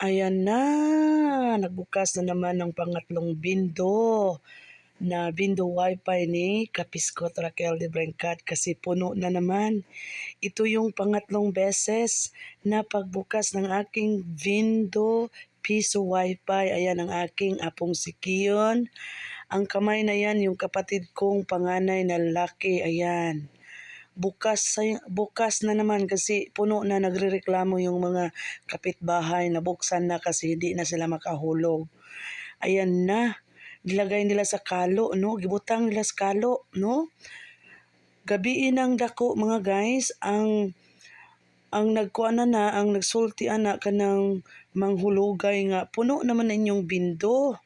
Ayan na, nagbukas na naman ng pangatlong bindo na bindo wifi ni Kapiskot Raquel de Brancat kasi puno na naman. Ito yung pangatlong beses na pagbukas ng aking Vindo Piso Wifi. Ayan ang aking apong si Kion. Ang kamay na yan, yung kapatid kong panganay na lalaki. Ayan bukas bukas na naman kasi puno na nagrereklamo yung mga kapitbahay na buksan na kasi hindi na sila makahulog. Ayan na. Nilagay nila sa kalo, no? Gibutang nila sa kalo, no? Gabi ng dako mga guys, ang ang nagkuana na, ang nagsulti ana kanang manghulugay nga puno naman na inyong bindo.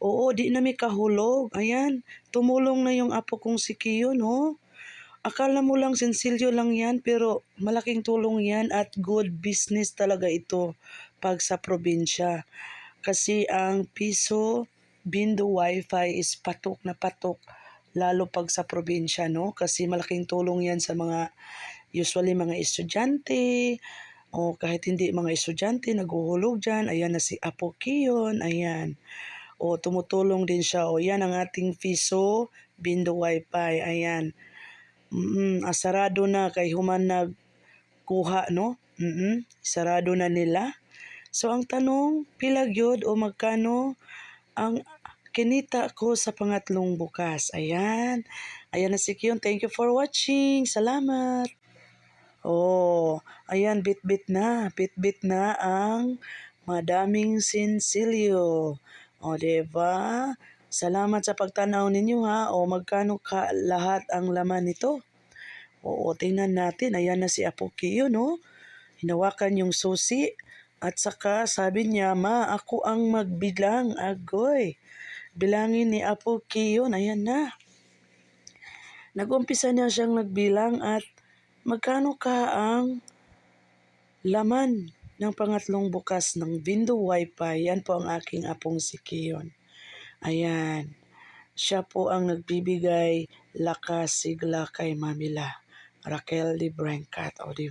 Oo, di na may kahulog. Ayan, tumulong na yung apo kong si Kiyo, no? Akala mo lang sensilyo lang yan, pero malaking tulong yan at good business talaga ito pag sa probinsya. Kasi ang piso bindo wifi is patok na patok lalo pag sa probinsya, no? Kasi malaking tulong yan sa mga, usually mga estudyante, o kahit hindi mga estudyante, naguhulog dyan. Ayan na si Apo Kiyon, ayan. O tumutulong din siya. O yan ang ating piso bindo wifi, ayan. Mm, ah, sarado na kay human nagkuha no. Mm sarado na nila. So ang tanong, pila gyud o magkano ang kinita ko sa pangatlong bukas. Ayan. Ayan na si Kion. Thank you for watching. Salamat. Oh, ayan bit-bit na. Bit-bit na ang madaming sinsilyo. O, diba? Salamat sa pagtanaw ninyo ha. O magkano ka lahat ang laman nito? Oo, tingnan natin. Ayan na si Apo Kiyo, no? Hinawakan yung susi. At saka sabi niya, ma, ako ang magbilang. Agoy. Bilangin ni Apo Kiyo. Ayan na. Nag-umpisa niya siyang nagbilang at magkano ka ang laman ng pangatlong bukas ng Vindo Wi-Fi. Yan po ang aking apong si Kiyon. Ayan. Siya po ang nagbibigay lakas sigla kay Mamila. Raquel de Brancat. O, di?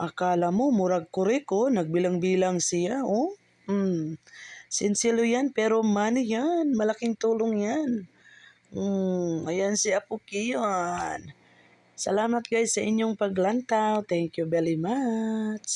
Akala mo, murag kureko, nagbilang-bilang siya, oh. Hmm. Sinsilo yan, pero money yan. Malaking tulong yan. Hmm. Ayan si Apo Kiyon. Salamat guys sa inyong paglantaw. Thank you very much.